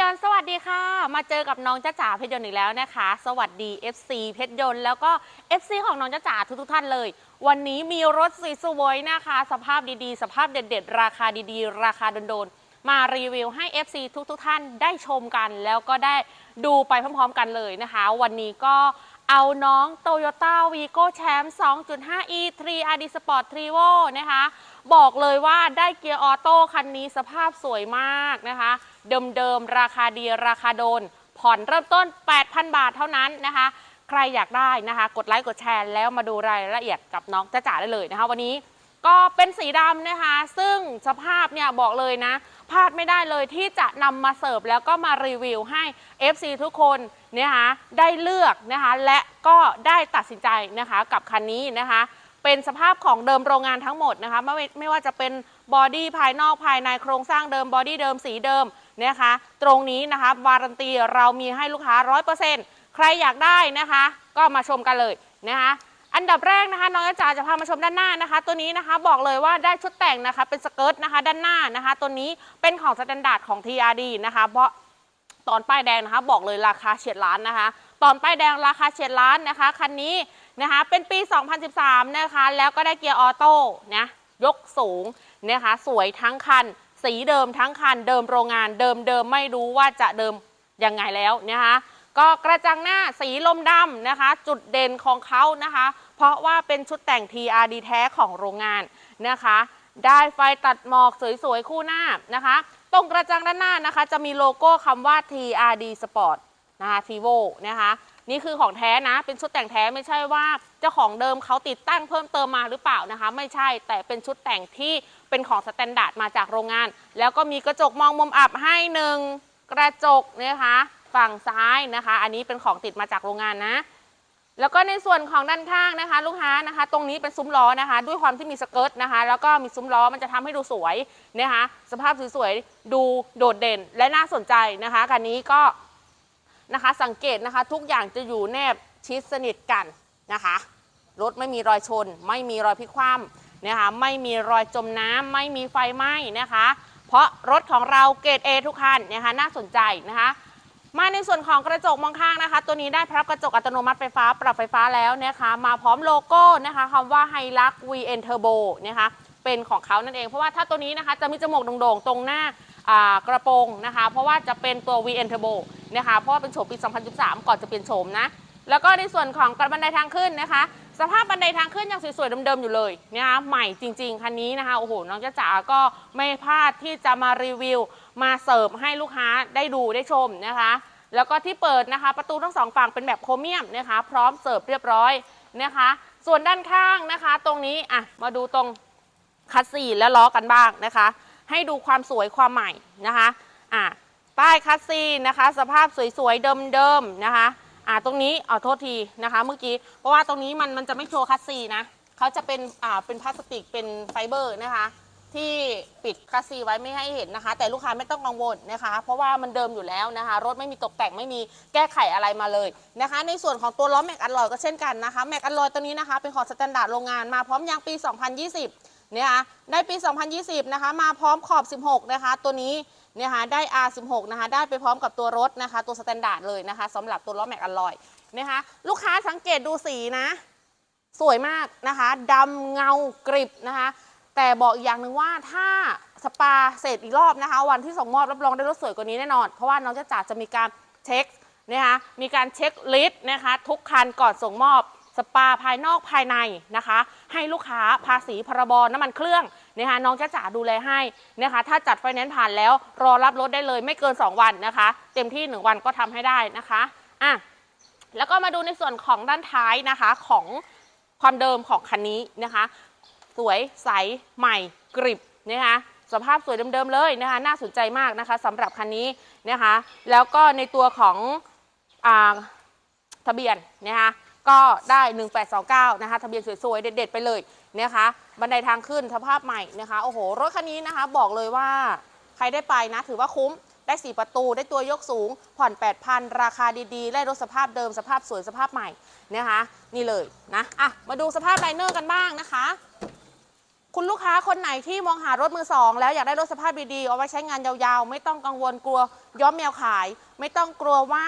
ยนต์สวัสดีค่ะ มาเจอกับน้องจ้าจ๋าเพชรยนต์อีกแล้วนะคะ สวัสดี FC เพชรยนต์แล้วก็ FC ของน้องจ้าจ๋าทุกๆท่านเลย วันนี้มีรถสวยๆนะคะ สภาพดีๆ สภาพเด็ดๆ ราคาดีๆ ราคาโดนๆ มารีวิวให้ FC ทุกๆท่านได้ชมกัน แล้วก็ได้ดูไปพร้อมๆกันเลยนะคะ วันนี้ก็เอาน้อง Toyota Vigo Champ 2.5e 3 RD Sport Trivo นะคะ บอกเลยว่าได้เกียร์ออโต้คันนี้สภาพสวยมากนะคะ เดิมๆ ราคาดีราคาโดน ผ่อนเริ่มต้น 8,000 บาทเท่านั้นนะคะ ใครอยากได้นะคะ กดไลค์กดแชร์แล้วมาดูรายละเอียดกับน้องจ้าจ๋าได้เลยนะคะ วันนี้ก็เป็นสีดำนะคะ ซึ่งสภาพเนี่ยบอกเลยนะพลาดไม่ได้เลยที่จะนำมาเสิร์ฟแล้วก็มารีวิวให้ FC ทุกคนนะคะได้เลือกนะคะและก็ได้ตัดสินใจนะคะกับคันนี้นะคะ เป็นสภาพของเดิมโรงงานทั้งหมดนะคะไม่ไม่ว่าจะเป็นบอดี้ภายนอกภายในโครงสร้างเดิมบอดี้เดิมสีเดิมนะคะ ตรงนี้นะคะวารันตีเรามีให้ลูกค้า 100%ใครอยากได้นะคะ ก็มาชมกันเลยนะคะอันดับแรกนะคะน้องจ๋าจะพามาชมด้านหน้านะคะ ตัวนี้นะคะบอกเลยว่าได้ชุดแต่งนะคะเป็นสเกิร์ตนะคะด้านหน้านะคะ ตัวนี้เป็นของสแตนดาร์ดของ TRD นะคะเพราะตอนป้ายแดงนะคะบอกเลยราคาเฉียดล้านนะคะ ตอนป้ายแดงราคาเฉียดล้านนะคะคันนี้นะคะ เป็นปี 2013 นะคะ แล้วก็ได้เกียร์ออโต้นะยกสูงนะคะ สวยทั้งคัน สีเดิมทั้งคัน เดิมโรงงานเดิมเดิมไม่รู้ว่าจะเดิมยังไงแล้วนะคะ ก็กระจังหน้าสีลมดำนะคะ จุดเด่นของเขานะคะ เพราะว่าเป็นชุดแต่ง TRD แท้ของโรงงานนะคะ ได้ไฟตัดหมอกสวยๆ คู่หน้านะคะ ตรงกระจังด้านหน้านะคะ จะมีโลโก้คำว่า TRD Sport นะคะ Tivo นะคะ นี่คือของแท้นะ เป็นชุดแต่งแท้ไม่ใช่ว่าเจ้าของเดิมเขาติดตั้งเพิ่มเติมมาหรือเปล่านะคะ ไม่ใช่แต่เป็นชุดแต่งที่เป็นของสแตนดาร์ดมาจากโรงงาน แล้วก็มีกระจกมองมุมอับให้หนึ่งกระจกนะคะฝั่งซ้ายนะคะ อันนี้เป็นของติดมาจากโรงงานนะแล้วก็ในส่วนของด้านข้างนะคะ ลูกค้านะคะ ตรงนี้เป็นซุ้มล้อนะคะ ด้วยความที่มีสเกิร์ตนะคะ แล้วก็มีซุ้มล้อมันจะทำให้ดูสวยนะคะ สภาพสวยๆดูโดดเด่นและน่าสนใจนะคะคันนี้ก็ นะคะ สังเกตนะคะทุกอย่างจะอยู่แนบชิดสนิทกันนะคะ รถไม่มีรอยชน ไม่มีรอยพลิกคว่ำนะคะไม่มีรอยจมน้ำไม่มีไฟไหม้นะคะ เพราะรถของเราเกรด A ทุกคันนะคะน่าสนใจนะคะมาในส่วนของกระจกมองข้างนะคะ ตัวนี้ได้พับกระจกอัตโนมัติไฟฟ้าปรับไฟฟ้าแล้วนะคะ มาพร้อมโลโก้นะคะคำว่าไฮลัก VN Turbo นะคะเป็นของเขานั่นเอง เพราะว่าถ้าตัวนี้นะคะจะมีจมูกโด่งๆ ตรงหน้าอ่ากระโปรงนะคะ เพราะว่าจะเป็นตัว VN Turbo นะคะเพราะว่าเป็นโฉมปี 2013 ก่อนจะเปลี่ยนโฉมนะ แล้วก็ในส่วนของกระบันไดทางขึ้นนะคะ สภาพบันไดทางขึ้นยังสวยๆเดิมๆอยู่เลยนะคะใหม่จริงๆคันนี้นะคะโอ้โหน้องจ้าจ๋าก็ไม่พลาดที่จะมารีวิว มาเสิร์ฟให้ลูกค้าได้ดูได้ชมนะคะ แล้วก็ที่เปิดนะคะประตูทั้งสองฝั่งเป็นแบบโครเมียมนะคะ พร้อมเสิร์ฟเรียบร้อยนะคะ ส่วนด้านข้างนะคะ ตรงนี้อะมาดูตรงคัสซีและล้อกันบ้างนะคะ ให้ดูความสวยความใหม่นะคะอะ ป้ายคัสซีนะคะ สภาพสวยๆเดิมๆนะคะอะตรงนี้เอโทษทีนะคะเมื่อกี้เพราะว่าตรงนี้มันมันจะไม่โชว์คัสซีนะเขาจะเป็นอ่าเป็นพลาสติกเป็นไฟเบอร์นะคะ ที่ปิดคัสซีไว้ไม่ให้เห็นนะคะ แต่ลูกค้าไม่ต้องกังวลนะคะ เพราะว่ามันเดิมอยู่แล้วนะคะ รถไม่มีตกแต่งไม่มีแก้ไขอะไรมาเลยนะคะ ในส่วนของตัวล้อแม็กอัลลอยก็เช่นกันนะคะแม็กอัลลอยตัวนี้นะคะเป็นของสแตนดาร์ดโรงงานมาพร้อมยางปี 2020นะคะในปี 2020 นะคะ มาพร้อมขอบ 16 นะคะ ตัวนี้ นะคะได้ R16 นะคะได้ไปพร้อมกับตัวรถนะคะ ตัวสแตนดาร์ดเลยนะคะสำหรับตัวล้อแม็กอัลลอยนะคะลูกค้าสังเกตดูสีนะ สวยมากนะคะดำเงากริบนะคะ แต่บอกอีกอย่างหนึ่งว่าถ้าสปาเสร็จอีกรอบนะคะ วันที่ส่งมอบรับรองได้รถสวยกว่านี้แน่นอน เพราะว่าน้องจ้าจ๋าจะมีการเช็คนะคะมีการเช็คลิสต์นะคะทุกคันก่อนส่งมอบ ปาภายนอกภายในนะคะ ให้ลูกค้าภาษีพรบน้ำมันเครื่องนะคะน้องจ้าจ๋าดูแลให้นะคะถ้าจัดไฟแนนซ์ผ่านแล้วรอรับรถได้เลยไม่เกิน 2 วันนะคะ เต็มที่ 1 วันก็ทำให้ได้นะคะอะแล้วก็มาดูในส่วนของด้านท้ายนะคะของความเดิมของคันนี้นะคะ สวยใสใหม่กริบนะคะสภาพสวยเดิมๆเลยนะคะน่าสนใจมากนะคะสำหรับคันนี้นะคะ แล้วก็ในตัวของอทะเบียนนะคะ ก็ได้ 1829 นะคะ ทะเบียนสวยๆ เด็ดๆ ไปเลยนะคะ บันไดทางขึ้นสภาพใหม่นะคะ โอ้โห รถคันนี้นะคะ บอกเลยว่าใครได้ไปนะ ถือว่าคุ้ม ได้ 4 ประตู ได้ตัวยกสูง ผ่อน 8,000 ราคาดีๆ ได้รถสภาพเดิม สภาพสวย สภาพใหม่นะคะ นี่เลยนะ อะ มาดูสภาพไลเนอร์กันบ้างนะคะ คุณลูกค้าคนไหนที่มองหารถมือสองแล้วอยากได้รถสภาพดีๆ เอาไว้ใช้งานยาวๆ ไม่ต้องกังวลกลัวย้อมแมวขาย ไม่ต้องกลัวว่า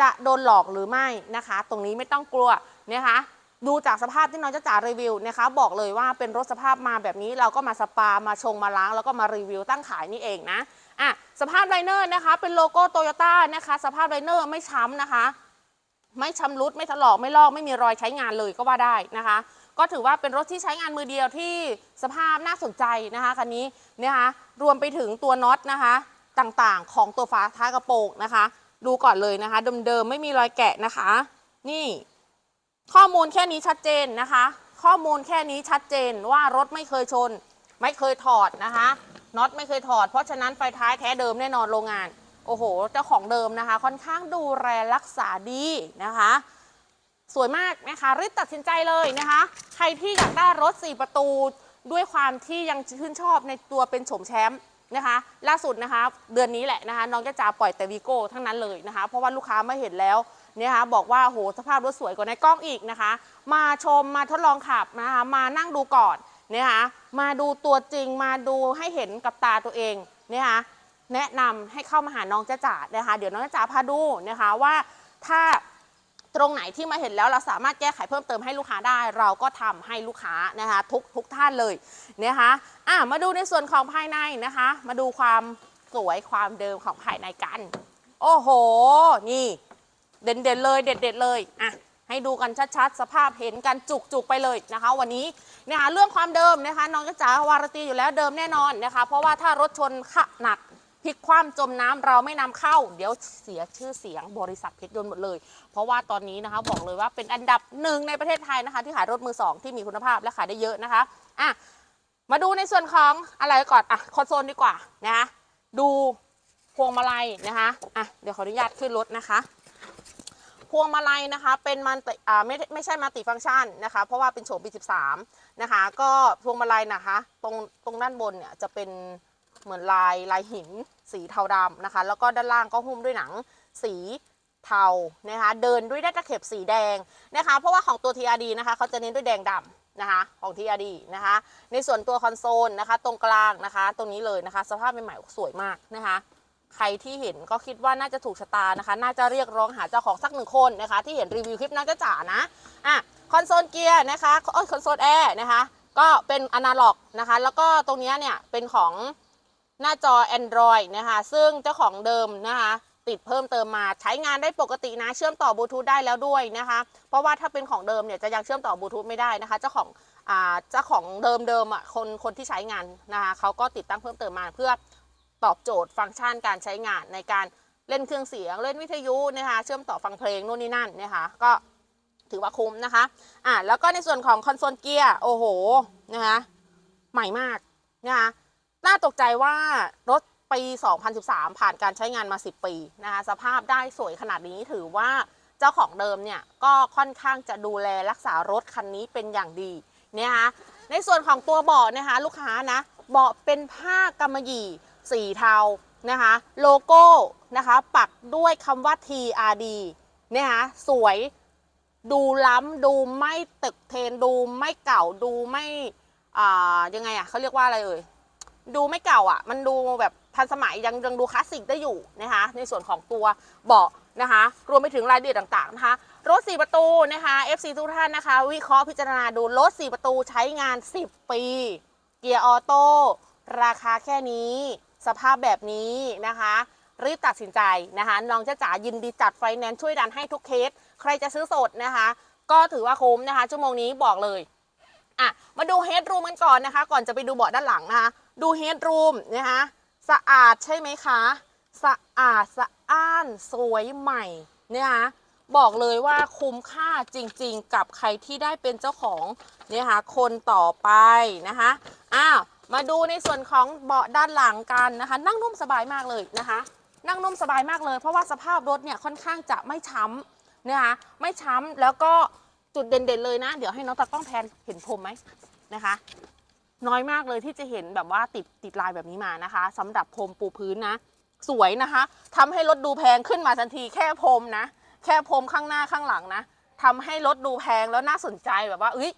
จะโดนหลอกหรือไม่นะคะ ตรงนี้ไม่ต้องกลัวนะคะดูจากสภาพที่น้องจะจ่ารีวิวนะคะ บอกเลยว่าเป็นรถสภาพมาแบบนี้เราก็มาสปามาชงมาล้าง แล้วก็มารีวิวตั้งขายนี่เองนะอะสภาพไลเนอร์นะคะ เป็นโลโก้โตโยต้านะคะ สภาพไลเนอร์ไม่ช้ำนะคะ ไม่ชำรุดไม่ถลอกไม่ลอกไม่มีรอยใช้งานเลยก็ว่าได้นะคะ ก็ถือว่าเป็นรถที่ใช้งานมือเดียวที่สภาพน่าสนใจนะคะคันนี้นะคะรวมไปถึงตัวน็อตนะคะ ต่างๆ ของตัวฝาท้ายกระโปรงนะคะ ดูก่อนเลยนะคะ เดิมๆไม่มีรอยแกะนะคะ นี่ ข้อมูลแค่นี้ชัดเจนนะคะ ข้อมูลแค่นี้ชัดเจนว่ารถไม่เคยชน ไม่เคยถอดนะคะน็อตไม่เคยถอด เพราะฉะนั้นไฟท้ายแท้เดิมแน่นอนโรงงาน โอ้โห เจ้าของเดิมนะคะ ค่อนข้างดูแลรักษาดีนะคะ สวยมากนะคะรีบตัดสินใจเลยนะคะ ใครที่อยากได้รถ 4 ประตูด้วยความที่ยังชื่นชอบในตัวเป็นโฉมแชมป์ นะคะ ล่าสุดนะคะ เดือนนี้แหละนะคะ น้องจะจ่าปล่อยแต่วีโก้ทั้งนั้นเลยนะคะ เพราะว่าลูกค้าไม่เห็นแล้วเนี่ยคะบอกว่าโหสภาพรถสวยกว่าในกล้องอีกนะคะ มาชมมาทดลองขับนะคะ มานั่งดูก่อนนะคะมาดูตัวจริงมาดูให้เห็นกับตาตัวเองเนะคะแนะนำให้เข้ามาหาน้องจ้าจ๋านะคะ เดี๋ยวน้องจ้าจ๋าพาดูนะคะว่าถ้า ตรงไหนที่มาเห็นแล้วเราสามารถแก้ไขเพิ่มเติมให้ลูกค้าได้ เราก็ทำให้ลูกค้านะคะทุกทุกท่านเลยนะคะอะมาดูในส่วนของภายในนะคะ มาดูความสวยความเดิมของภายในกัน โอ้โห นี่ เด่นๆเลยเด็ดๆเลยอะให้ดูกันชัดๆ สภาพเห็นกันจุกๆไปเลยนะคะ วันนี้นะคะเรื่องความเดิมนะคะ น้องจ๋าวารตีอยู่แล้วเดิมแน่นอนนะคะ เพราะว่าถ้ารถชนขะหนัก พลิกคว่ำจมน้ำเราไม่นำเข้า เดี๋ยวเสียชื่อเสียงบริษัทเพชรยนต์หมดเลย เพราะว่าตอนนี้นะคะบอกเลยว่าเป็นอันดับหนึ่งในประเทศไทยนะคะ ที่ขายรถมือสองที่มีคุณภาพและขายได้เยอะนะคะอะมาดูในส่วนของอะไรก่อนอะคอนโซลดีกว่านะคะดูพวงมาลัยนะคะอะเดี๋ยวขออนุญาตขึ้นรถนะคะพวงมาลัยนะคะเป็นมันติอ่าไม่ไม่ใช่มัลติฟังก์ชันนะคะ เพราะว่าเป็นโฉมปี13นะคะ ก็พวงมาลัยนะคะ ตรงตรงด้านบนเนี่ยจะเป็น เหมือนลายลายหินสีเทาดำนะคะ แล้วก็ด้านล่างก็หุ้มด้วยหนังสีเทานะคะ เดินด้วยได้ตะเข็บสีแดงนะคะ เพราะว่าของตัว TRD นะคะเขาจะเน้นด้วยแดงดำนะคะของ TRD นะคะ ในส่วนตัวคอนโซลนะคะ ตรงกลางนะคะ ตรงนี้เลยนะคะ สภาพใหม่ๆสวยมากนะคะใครที่เห็นก็คิดว่าน่าจะถูกชะตานะคะ น่าจะเรียกร้องหาเจ้าของสักหนึ่งคนนะคะ ที่เห็นรีวิวคลิปน่าจะจ๋านะ อะ คอนโซลเกียร์นะคะเอ้ยคอนโซลแอร์นะคะ ก็เป็นอนาล็อกนะคะ แล้วก็ตรงนี้เนี่ยเป็นของ หน้าจอ Android นะคะ ซึ่งเจ้าของเดิมนะคะ ติดเพิ่มเติมมาใช้งานได้ปกตินะ เชื่อมต่อบลูทูธได้แล้วด้วยนะคะ เพราะว่าถ้าเป็นของเดิมเนี่ยจะยังเชื่อมต่อบลูทูธไม่ได้นะคะ เจ้าของอ่าเจ้าของเดิมเดิมอะคนคนที่ใช้งานนะคะเขาก็ติดตั้งเพิ่มเติมมาเพื่อตอบโจทย์ฟังก์ชันการใช้งานในการเล่นเครื่องเสียงเล่นวิทยุนะคะเชื่อมต่อฟังเพลงนู่นนี่นั่นนะคะก็ถือว่าคุ้มนะคะอะแล้วก็ในส่วนของคอนโซลเกียร์โอ้โหนะคะใหม่มากนะคะ น่าตกใจว่ารถปี 2013 ผ่านการใช้งานมา 10 ปีนะคะสภาพได้สวยขนาดนี้ถือว่าเจ้าของเดิมเนี่ยก็ค่อนข้างจะดูแลรักษารถคันนี้เป็นอย่างดีนะคะในส่วนของตัวเบาะนะคะลูกค้านะเบาะเป็นผ้ากำมะหยี่สีเทานะคะโลโก้นะคะปักด้วยคำว่า TRD นะคะสวยดูล้ำดูไม่ตึกเทนดูไม่เก่าดูไม่อ่ายังไงอะเขาเรียกว่าอะไรเอ่ย ดูไม่เก่าอะ มันดูแบบทันสมัยยังยังดูคลาสสิกได้อยู่นะคะ ในส่วนของตัวเบาะนะคะ รวมไปถึงรายละเอียดต่างๆนะคะ รถ 4 ประตูนะคะ FC ทุกท่านนะคะ วิเคราะห์พิจารณาดูรถ 4 ประตูใช้งาน 10 ปี เกียร์ออโต้ราคาแค่นี้ สภาพแบบนี้นะคะ รีบตัดสินใจนะคะน้องจ้าจ๋ายินดีจัดไฟแนนซ์ช่วยดันให้ทุกเคส ใครจะซื้อสดนะคะ ก็ถือว่าคุ้มนะคะ ชั่วโมงนี้บอกเลย อะมาดูเฮดรูมกันก่อนนะคะ ก่อนจะไปดูเบาะด้านหลังนะคะ ดูเฮดรูมนะคะสะอาดใช่ไหมคะ สะอาดสะอ้านสวยใหม่เนะคะบอกเลยว่าคุ้มค่าจริงๆ กับใครที่ได้เป็นเจ้าของเนี่ยค่ะคนต่อไปนะคะอ้าวมาดูในส่วนของเบาะด้านหลังกันนะคะ นั่งนุ่มสบายมากเลยนะคะ นั่งนุ่มสบายมากเลย เพราะว่าสภาพรถเนี่ยค่อนข้างจะไม่ช้ำนะคะไม่ช้ำแล้วก็ จุดเด่นๆเลยนะ เดี๋ยวให้น้องตากล้องแทนเห็นพรมไหมนะคะ น้อยมากเลยที่จะเห็นแบบว่าติดติดลายแบบนี้มานะคะสำหรับพรมปูพื้นนะ สวยนะคะทำให้รถดูแพงขึ้นมาทันทีแค่พรมนะ แค่พรมข้างหน้าข้างหลังนะทำให้รถดูแพงแล้วน่าสนใจแบบว่าเอ้ย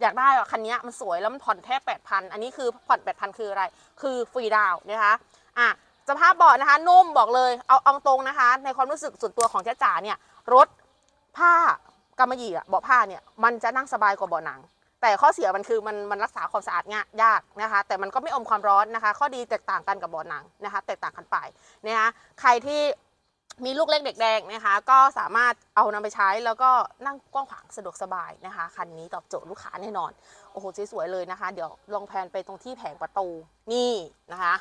อยากได้อะคันนี้มันสวยแล้วมันผ่อนแค่8,000อันนี้คือผ่อน8,000คืออะไร คือฟรีดาวน์นะคะอะสภาพเบาะนะคะนุ่มบอกเลยเอาเอาตรงนะคะ ในความรู้สึกส่วนตัวของเจ๊จ๋าเนี่ยรถผ้า กำมะหยี่อะเบาะผ้าเนี่ยมันจะนั่งสบายกว่าเบาะหนัง แต่ข้อเสียมันคือมันมันรักษาความสะอาดง่ายยากนะคะ แต่มันก็ไม่อมความร้อนนะคะ ข้อดีแตกต่างกันกับเบาะหนังนะคะ แตกต่างกันไปนะคะใครที่มีลูกเล็กเด็กแดงนะคะ ก็สามารถเอานำไปใช้แล้วก็นั่งกว้างขวางสะดวกสบายนะคะคันนี้ตอบโจทย์ลูกค้าแน่นอน โอ้โหสวยๆเลยนะคะ เดี๋ยวลองแพนไปตรงที่แผงประตูนี่นะคะ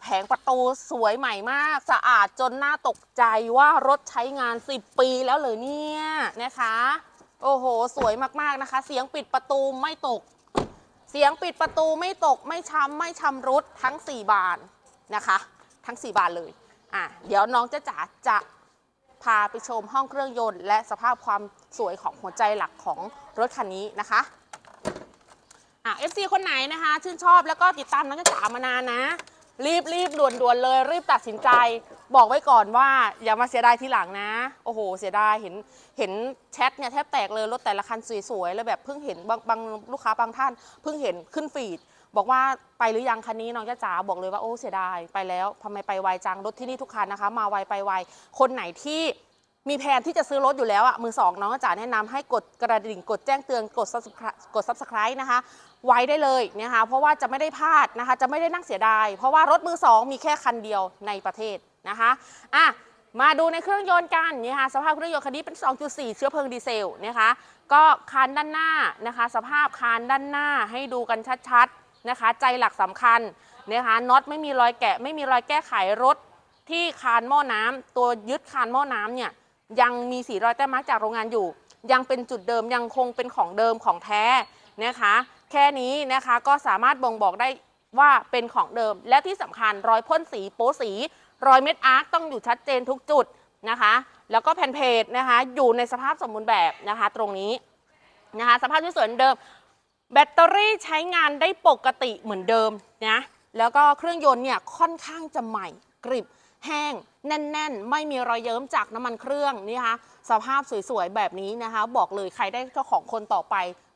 แผงประตูสวยใหม่มาก สะอาดจนน่าตกใจว่ารถใช้งาน 10 ปีแล้วเลยเนี่ยนะคะ โอ้โห สวยมากๆนะคะ เสียงปิดประตูไม่ตก เสียงปิดประตูไม่ตกไม่ช้ำไม่ชำรุดทั้ง 4 บานนะคะ ทั้ง 4 บานเลยอะเดี๋ยวน้องจะจ๋าจะพาไปชมห้องเครื่องยนต์ และสภาพความสวยของหัวใจหลักของรถคันนี้นะคะอะ FC คนไหนนะคะ ชื่นชอบแล้วก็ติดตามน้องจ๋ามานานนะ รีบรีบด่วนด่วนเลย รีบตัดสินใจ บอกไว้ก่อนว่าอย่ามาเสียดายทีหลังนะ โอ้โห เสียดายเห็นเห็นแชทเนี่ยแทบแตกเลยรถแต่ละคันสวยๆแล้วแบบเพิ่งเห็นบางบางลูกค้าบางท่าน เพิ่งเห็นขึ้นฟีด บอกว่าไปหรือยังคันนี้น้องจ๊ะจ๋าบอกเลยว่าโอ้เสียดายไปแล้วทำไมไปไวจังรถที่นี่ทุกคันนะคะ มาไวไปไวคนไหนที่ มีแผนที่จะซื้อรถอยู่แล้วอะมือสองน้องจ๋าแนะนำให้กดกระดิ่งกดแจ้งเตือนกด subscribe กด subscribe นะคะ ไว้ได้เลยนะคะเพราะว่าจะไม่ได้พลาดนะคะ จะไม่ได้นั่งเสียดาย เพราะว่ารถมือสองมีแค่คันเดียวในประเทศนะคะอะมาดูในเครื่องยนต์กันนะคะสภาพเครื่องยนต์คันนี้เป็น 2.4 เชื้อเพลิงดีเซลนะคะก็คานด้านหน้านะคะ สภาพคานด้านหน้าให้ดูกันชัดๆนะคะ ใจหลักสำคัญนะคะน็อตไม่มีรอยแกะ ไม่มีรอยแก้ไขรถที่คานหม้อน้ำตัวยึดคานหม้อน้ำเนี่ย ยังมีสีรอยแต้มมาร์กจากโรงงานอยู่ ยังเป็นจุดเดิมยังคงเป็นของเดิมของแท้นะคะ แค่นี้นะคะก็สามารถบ่งบอกได้ว่าเป็นของเดิม และที่สำคัญรอยพ่นสีโป๊สี รอยเม็ดอาร์คต้องอยู่ชัดเจนทุกจุดนะคะ แล้วก็แผ่นเพจนะคะ อยู่ในสภาพสมบูรณ์แบบนะคะ ตรงนี้นะคะ สภาพที่สวยเหมือนเดิม แบตเตอรี่ใช้งานได้ปกติเหมือนเดิมนะแล้วก็เครื่องยนต์เนี่ยค่อนข้างจะใหม่กริบแห้ง แน่นๆ ไม่มีรอยเยิ้มจากน้ำมันเครื่องนี่คะสภาพสวยๆ แบบนี้นะคะ บอกเลยใครได้เจ้าของคนต่อไป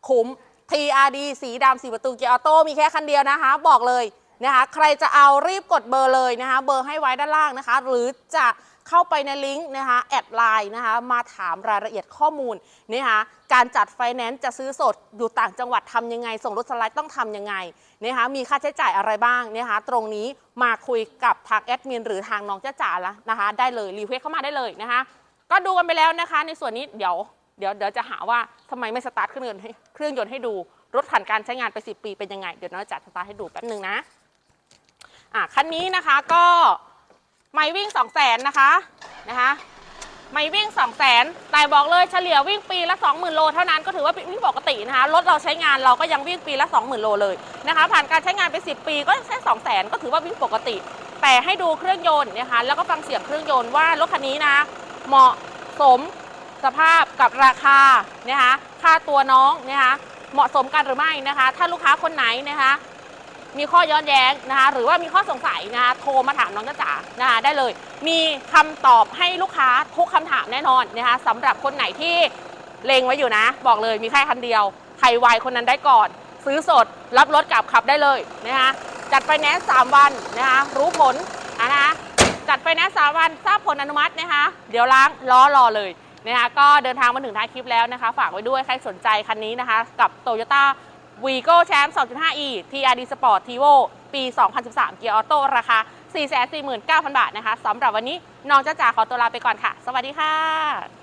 คุ้ม TRD สีดำสีประตูเกียร์ออโต้มีแค่คันเดียวนะคะ บอกเลยนะคะ ใครจะเอารีบกดเบอร์เลยนะคะ เบอร์ให้ไว้ด้านล่างนะคะ หรือจะ เข้าไปในลิงก์นะคะแอดไลน์นะคะมาถามรายละเอียดข้อมูลนะคะการจัดไฟแนนซ์จะซื้อสดอยู่ต่างจังหวัดทำยังไง ส่งรถสไลด์ต้องทำยังไงนะคะมีค่าใช้จ่ายอะไรบ้างนะคะตรงนี้มาคุยกับทางแอดมินหรือทางน้องจ้าจ๋าละนะคะได้เลยรีเควสเข้ามาได้เลยนะคะก็ดูกันไปแล้วนะคะ ในส่วนนี้เดี๋ยวเดี๋ยวเดี๋ยวจะหาว่าทำไมไม่สตาร์ทเครื่องยนต์ให้เครื่องยนต์ให้ดูรถผ่านการใช้งานไป 10 ปีเป็นยังไง เดี๋ยวน้องจัดสตาร์ทให้ดูแป๊บหนึ่งนะอะคันนี้นะคะก็ ไม่วิ่ง2 0 0แสนนะคะนะคะไม่วิ่ง2 0 0แสนแต่บอกเลยเฉลี่ยวิ่งปีละ 20,000 โลเท่านั้นก็ถือว่าวิ่งปกตินะคะรถเราใช้งานเราก็ยังวิ่งปีละ 20,000 โลเลยนะคะผ่านการใช้งานไป 10 ปีก็แค่2 0 0แสนก็ถือว่าวิ่งปกติ แต่ให้ดูเครื่องยนต์นะคะแล้วก็ฟังเสียงเครื่องยนต์ว่ารถคันนี้นะเหมาะสมสภาพกับราคานะคะค่าตัวน้องนะคะเหมาะสมกันหรือไม่นะคะ ถ้าลูกค้าคนไหนนะคะ มีข้อย้อนแย้งนะคะ หรือว่ามีข้อสงสัยนะคะโทรมาถามน้องจ้าจ๋านะคะได้เลย มีคำตอบให้ลูกค้าทุกคำถามแน่นอนนะคะสำหรับคนไหนที่เลงไว้อยู่นะ บอกเลยมีแค่คันเดียว ใครไวคนนั้นได้ก่อน ซื้อสด รับรถกลับขับได้เลยนะคะจัดไฟแนนซ์สามวันนะคะรู้ผลนะคะจัดไฟแนนซ์สามวันทราบผลอนุมัตินะคะ เดี๋ยวล้างล้อรอเลยนะคะก็เดินทางมาถึงท้ายคลิปแล้วนะคะ ฝากไว้ด้วยใครสนใจคันนี้นะคะ กับ Toyota v ีโก้แชมป์ 2.5e TRD Sport Tivo ปี 2013 เกียร์ออโต้ราคา 449,000 บาทนะคะสำหรับวันนี้น้องจ้าจ๋าขอตัวลาไปก่อนค่ะ สวัสดีค่ะ